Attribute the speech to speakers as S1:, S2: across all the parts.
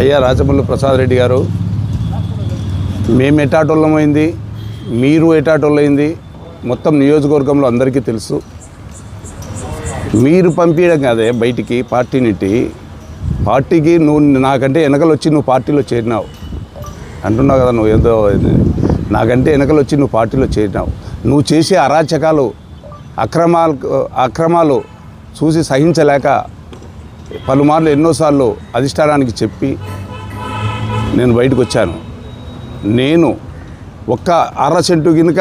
S1: అయ్యా రాజమల్లు ప్రసాద్ రెడ్డి గారు మేము ఎటాటోళ్ళమైంది మీరు ఎటాటోళ్ళైంది మొత్తం నియోజకవర్గంలో అందరికీ తెలుసు. మీరు పంపించడం కాదే బయటికి పార్టీ నుండి పార్టీకి నువ్వు నాకంటే వెనకలు వచ్చి నువ్వు పార్టీలో చేరినావు. అంటున్నావు కదా నువ్వు ఏదో నాకంటే వెనకలు వచ్చి నువ్వు పార్టీలో చేరినావు. నువ్వు చేసే అరాచకాలు అక్రమాలు అక్రమాలు చూసి సహించలేక పలుమార్లు ఎన్నోసార్లు అధిష్టానానికి చెప్పి నేను బయటకు వచ్చాను నేను ఒక్క అర చెట్టు గినుక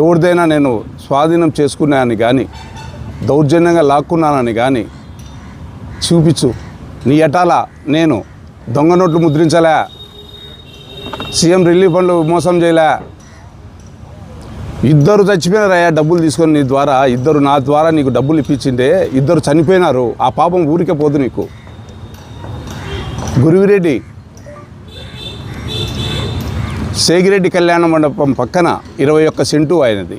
S1: ఎవరిదైనా నేను స్వాధీనం చేసుకున్నానని కానీ దౌర్జన్యంగా లాక్కున్నానని కానీ చూపించు. నీ ఎటాల నేను దొంగ నోట్లు ముద్రించలే? సీఎం రిలీఫ్ ఫండ్లు మోసం చేయలే? ఇద్దరు చచ్చిపోయినారయ్యా డబ్బులు తీసుకొని నీ ద్వారా. ఇద్దరు నా ద్వారా నీకు డబ్బులు ఇప్పించింటే ఇద్దరు చనిపోయినారు. ఆ పాపం ఊరికే పోదు నీకు. గురువిరెడ్డి సేగిరెడ్డి కళ్యాణ మండపం పక్కన ఇరవై ఒక్క సెంటు ఆయనది.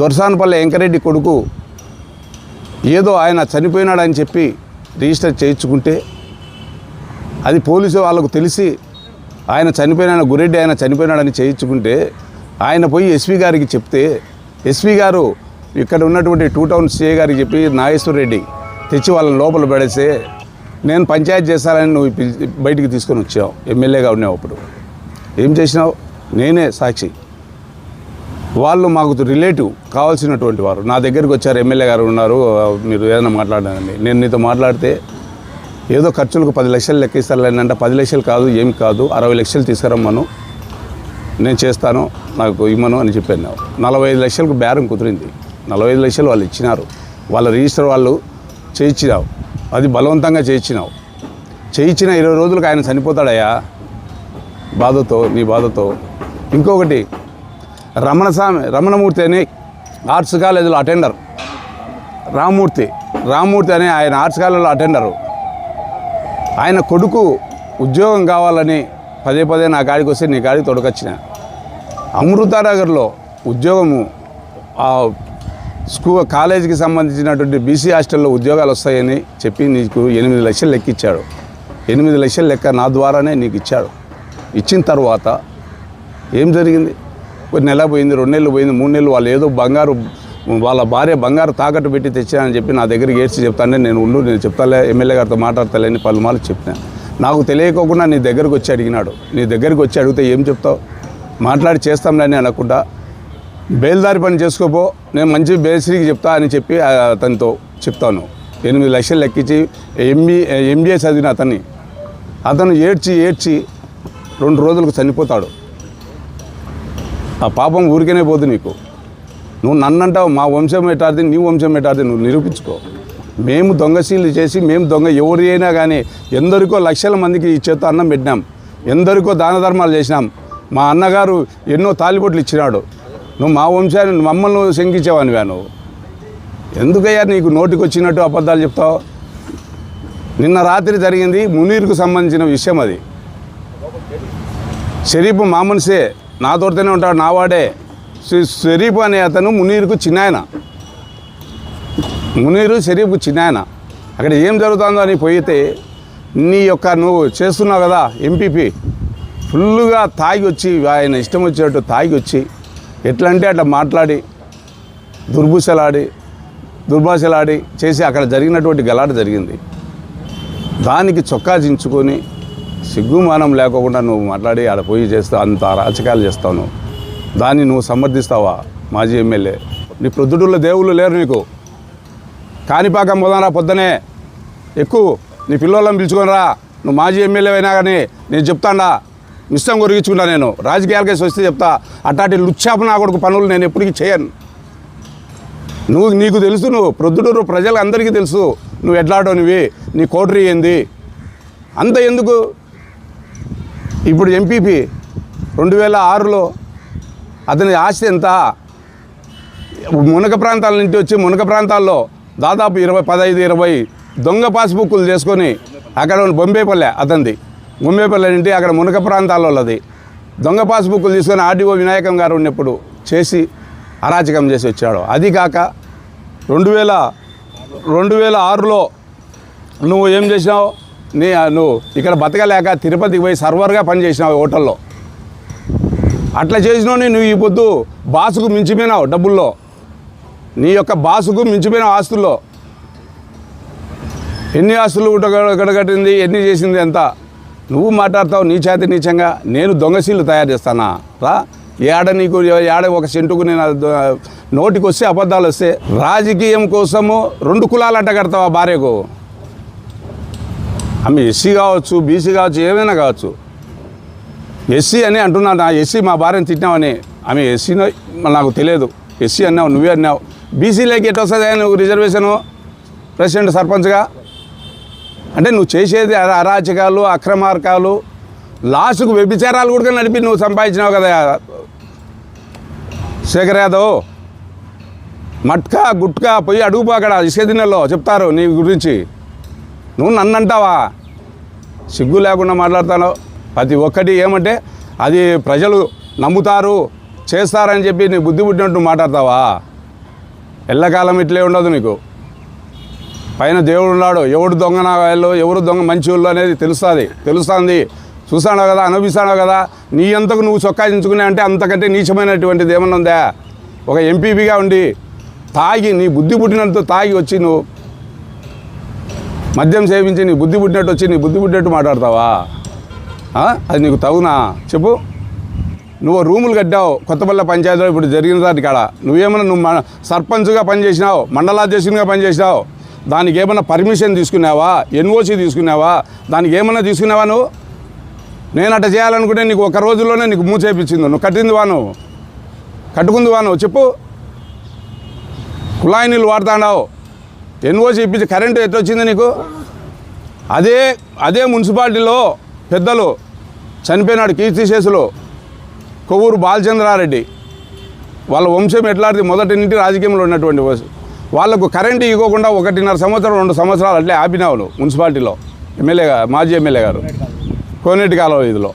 S1: దొరసానపల్లి వెంకరెడ్డి కొడుకు ఏదో ఆయన చనిపోయినాడని చెప్పి రిజిస్టర్ చేయించుకుంటే అది పోలీసు వాళ్ళకు తెలిసి ఆయన చనిపోయిన గురెడ్డి ఆయన చనిపోయినాడని చేయించుకుంటే ఆయన పోయి ఎస్వి గారికి చెప్తే ఎస్వి గారు ఇక్కడ ఉన్నటువంటి టూ టౌన్ సిఏ గారికి చెప్పి నాగేశ్వర రెడ్డి తెచ్చి వాళ్ళని లోపల పడేస్తే నేను పంచాయతీ చేస్తానని నువ్వు బయటికి తీసుకొని వచ్చావు ఎమ్మెల్యేగా ఉన్నావు అప్పుడు. ఏం చేసినావు? నేనే సాక్షి. వాళ్ళు మాకు రిలేటివ్ కావాల్సినటువంటి వారు. నా దగ్గరికి వచ్చారు ఎమ్మెల్యే గారు ఉన్నారు మీరు ఏదైనా మాట్లాడానండి నేను నీతో మాట్లాడితే ఏదో ఖర్చులకు పది లక్షలు లెక్కిస్తారులేండి అంటే పది లక్షలు కాదు ఏం కాదు అరవై లక్షలు తీసుకురమ్మను నేను చేస్తాను నాకు ఇమ్మను అని చెప్పాను. నలభై ఐదు లక్షలకు బేరం కుదిరింది. నలభై ఐదు లక్షలు వాళ్ళు ఇచ్చినారు. వాళ్ళ రిజిస్టర్ వాళ్ళు చేయించినావు. అది బలవంతంగా చేయించినావు. చేయించిన ఇరవై రోజులకు ఆయన చనిపోతాడయ్యా. బాధతో నీ బాధతో. ఇంకొకటి రమణస్వామి రమణమూర్తి అని ఆర్ట్స్ కాలేజీలో అటెండర్. రామ్మూర్తి రామ్మూర్తి అని ఆయన ఆర్ట్స్ కాలేజీలో అటెండరు. ఆయన కొడుకు ఉద్యోగం కావాలని పదే పదే నా కాడికి వస్తే నీ కాడికి తొడకొచ్చిన. అమృతానగర్లో ఉద్యోగము ఆ స్కూ కాలేజీకి సంబంధించినటువంటి బీసీ హాస్టల్లో ఉద్యోగాలు వస్తాయని చెప్పి నీకు ఎనిమిది లక్షలు లెక్కిచ్చాడు. ఎనిమిది లక్షలు లెక్క నా ద్వారానే నీకు ఇచ్చాడు. ఇచ్చిన తర్వాత ఏం జరిగింది? ఒక నెల పోయింది రెండు నెలలు పోయింది మూడు నెలలు వాళ్ళు ఏదో బంగారు వాళ్ళ భార్య బంగారు తాకట్టు పెట్టి తెచ్చానని చెప్పి నా దగ్గరికి ఏడ్చి చెప్తానే నేను ఉండు నేను చెప్తాలే ఎమ్మెల్యే గారితో మాట్లాడతాలేని పలుమార్లు చెప్పాను. నాకు తెలియకోకుండా నీ దగ్గరకు వచ్చి అడిగినాడు. నీ దగ్గరికి వచ్చి అడిగితే ఏం చెప్తావు? మాట్లాడి చేస్తాంలేని అనకుండా బేల్దారి పని చేసుకోపో నేను మంచి బేసిరీకి చెప్తా అని చెప్పి అతనితో చెప్తాను. ఎనిమిది లక్షలు లెక్కించి ఎంబీ ఎంబీఏ చదివిన అతన్ని. అతను ఏడ్చి ఏడ్చి రెండు రోజులకు చనిపోతాడు. ఆ పాపం ఊరికేనే పోదు నీకు. నువ్వు నన్నంటావు మా వంశం ఎటాడితే నీ వంశం ఎటాడితే నువ్వు నిరూపించుకో. మేము దొంగశీలు చేసి మేము దొంగ ఎవరి అయినా కానీ ఎందరికో లక్షల మందికి ఈ చేత అన్నం పెట్టినాం. ఎందరికో దాన ధర్మాలు చేసినాం. మా అన్నగారు ఎన్నో తాలిబొట్లు ఇచ్చినాడు. నువ్వు మా వంశాన్ని మమ్మల్ని నువ్వు శంకించేవానివా నువ్వు. ఎందుకయ్యా నీకు నోటికి వచ్చినట్టు అబద్ధాలు చెప్తావు? నిన్న రాత్రి జరిగింది మునీర్కు సంబంధించిన విషయం అది. షరీఫ్ మా మనిషే నా తోటనే ఉంటాడు నా వాడే. షరీఫ్ అనే అతను మునీర్కు చిన్నాయన. మునీరు షరీఫ్కు చిన్నాయన. అక్కడ ఏం జరుగుతుందో అని పోయితే నీ యొక్క నువ్వు చేస్తున్నావు కదా ఎంపీపీ ఫుల్గా తాగి వచ్చి ఆయన ఇష్టం వచ్చినట్టు తాగి వచ్చి ఎట్లా అంటే అట్లా మాట్లాడి దుర్భుషలాడి దుర్భాషలాడి చేసి అక్కడ జరిగినటువంటి గలాట జరిగింది. దానికి చొక్కా చించుకొని సిగ్గుమానం లేకోకుండా నువ్వు మాట్లాడి ఆడ పోయి చేస్తావు అంత రాచకాలు చేస్తావు నువ్వు. దాన్ని నువ్వు సమర్థిస్తావా మాజీ ఎమ్మెల్యే? నీ ప్రొద్దుటూళ్ళ దేవుళ్ళు లేరు నీకు. కాణిపాకం పోదారా పొద్దునే. ఎక్కువ నీ పిల్లోళ్ళని పిలుచుకొని రా. నువ్వు మాజీ ఎమ్మెల్యే అయినా కానీ నేను చెప్తాడా. మిస్టం కొరిగించుకుంటా నేను. రాజకీయాల వస్తే చెప్తా. అట్లాంటి లుచ్చాప నా కొడుకు పనులు నేను ఎప్పటికీ చేయను. నువ్వు నీకు తెలుసు నువ్వు. ప్రొద్దుటూరు ప్రజలందరికీ తెలుసు. నువ్వు ఎట్లాడోనివి నీ కోటరీ ఏంది? అంత ఎందుకు? ఇప్పుడు ఎంపీపీ రెండు వేల ఆరులో అతని ఆస్తి ఎంత? మునక ప్రాంతాల నుంచి వచ్చి మునక ప్రాంతాల్లో దాదాపు ఇరవై పదహైదు ఇరవై దొంగ పాస్బుక్లు చేసుకొని అక్కడ ఉన్న బొంబేపల్లె అతనిది. బొంబేపల్లె నుండి అక్కడ మునక ప్రాంతాల్లో ఉన్నది దొంగ పాస్బుక్లు తీసుకొని ఆర్డీఓ వినాయకం గారు ఉన్నప్పుడు చేసి అరాచకం చేసి వచ్చాడు. అది కాక రెండు వేల రెండు వేల ఆరులో నువ్వు ఏం చేసినావు? నీ నువ్వు ఇక్కడ బతకలేక తిరుపతికి పోయి సర్వర్గా పనిచేసినావు హోటల్లో. అట్లా చేసినోని నువ్వు ఈ పొద్దు బాసుకు మించిపోయినావు డబ్బుల్లో. నీ యొక్క బాసుకు మించిపోయినావు ఆస్తుల్లో. ఎన్ని ఆస్తులు గడగట్టింది ఎన్ని చేసింది ఎంత? నువ్వు మాట్లాడతావు నీ చేతి నీచంగా నేను దొంగశీలు తయారు చేస్తానా? రా ఏడ నీకు ఏడ ఒక సెంటుకు నేను నోటికి వస్తే అబద్ధాలు వస్తే రాజకీయం కోసము రెండు కులాలు అంట కడతావా భార్యకు? ఆమె ఎస్సీ కావచ్చు బీసీ కావచ్చు ఏమైనా కావచ్చు. ఎస్సీ అని అంటున్నాను నా ఎస్సీ మా భార్యను తిట్టినావని. ఆమె ఎస్సీనో నాకు తెలియదు. ఎస్సీ అన్నావు నువ్వే అన్నావు. బీసీలోకి ఎట్లా వస్తుంది? నువ్వు రిజర్వేషను ప్రెసిడెంట్ సర్పంచ్గా? అంటే నువ్వు చేసేది అరాచకాలు అక్రమార్కాలు లాస్ట్కు వ్యభిచారాలు కూడా నడిపి నువ్వు సంపాదించినావు కదా. శేఖర్ యాదవ్ మట్కా గుట్కా పోయి అడుగుపో అక్కడ ఇసుక చెప్తారు నీ గురించి. నువ్వు నన్ను అంటావా సిగ్గు లేకుండా మాట్లాడతాను ప్రతి ఒక్కటి ఏమంటే అది ప్రజలు నమ్ముతారు చేస్తారని చెప్పి నీ బుద్ధి పుట్టినట్టు మాట్లాడతావా? ఎల్లకాలం ఇట్లే ఉండదు నీకు. పైన దేవుడు ఉన్నాడు ఎవడు దొంగ వాళ్ళు ఎవరు దొంగ మంచి వాళ్ళు అనేది తెలుస్తుంది తెలుస్తుంది. చూసాడు కదా అనుభవిస్తాడు కదా నీ అంతకు నువ్వు చొక్కాయించుకునే అంటే అంతకంటే నీచమైనటువంటిది ఏమన్నా ఉందా? ఒక ఎంపీపీగా ఉండి తాగి నీ బుద్ధి పుట్టినట్టు తాగి వచ్చి నువ్వు మద్యం సేవించి నీ బుద్ధి పుట్టినట్టు వచ్చి నీ బుద్ధి పుట్టినట్టు మాట్లాడతావా? అది నీకు తగునా? చెప్పు. నువ్వు రూములు కట్టావు కొత్తపల్లి పంచాయతీలో ఇప్పుడు జరిగిన దాని కాడ నువ్వేమన్నా నువ్వు మన సర్పంచ్గా పనిచేసినావు మండలాధ్యక్షునిగా పనిచేసినావు దానికి ఏమన్నా పర్మిషన్ తీసుకున్నావా? ఎన్ఓసి తీసుకున్నావా? దానికి ఏమన్నా తీసుకున్నావా నువ్వు? నేను అట్ట చేయాలనుకుంటే నీకు ఒక రోజులోనే నీకు మూచేపించింది నువ్వు కట్టింది వా నువ్వు కట్టుకుంది వా నువ్వు చెప్పు. కుళాయి నీళ్ళు వాడుతున్నావు ఎన్ఓసి ఇప్పించి కరెంటు ఎట్లా వచ్చింది నీకు? అదే అదే మున్సిపాలిటీలో పెద్దలు చనిపోయినాడు కీర్తిశేషులు కొవ్వూరు బాలచంద్రారెడ్డి. వాళ్ళ వంశం ఎట్లాంటిది? మొదటి నుండి రాజకీయంలో ఉన్నటువంటి వాళ్ళకు కరెంటు ఇవ్వకుండా ఒకటిన్నర సంవత్సరం రెండు సంవత్సరాలు అట్లే ఆపినావులు మున్సిపాలిటీలో. ఎమ్మెల్యే మాజీ ఎమ్మెల్యే గారు. కోనేటి కాలువ ఇదిలో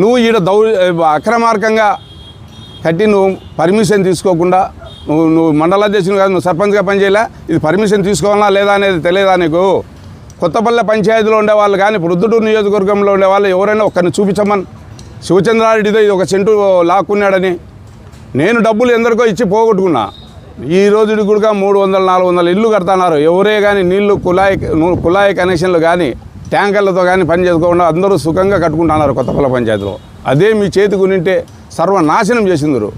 S1: నువ్వు ఈడ దౌ అక్రమార్గంగా కట్టి నువ్వు పర్మిషన్ తీసుకోకుండా నువ్వు నువ్వు మండలాధ్యక్షుని కాదు నువ్వు సర్పంచ్గా పనిచేయలే. ఇది పర్మిషన్ తీసుకోవాలా లేదా అనేది తెలియదా నీకు? కొత్తపల్లె పంచాయతీలో ఉండేవాళ్ళు కానీ ప్రొద్దుటూరు నియోజకవర్గంలో ఉండేవాళ్ళు ఎవరైనా ఒక్కరిని చూపించమని. శివచంద్రారెడ్డితో ఇది ఒక సెంటు లాక్కున్నాడని. నేను డబ్బులు ఎందరికో ఇచ్చి పోగొట్టుకున్నా. ఈ రోజు కూడా మూడు వందల నాలుగు వందల ఇల్లు కడుతున్నారు. ఎవరే కానీ నీళ్ళు కుళాయి కుళాయి కనెక్షన్లు కానీ ట్యాంకర్లతో కానీ పని చేసుకోకుండా అందరూ సుఖంగా కట్టుకుంటున్నారు కొత్తపల్లె పంచాయతీలో. అదే మీ చేతికి ఉంటే సర్వనాశనం చేసిందరు.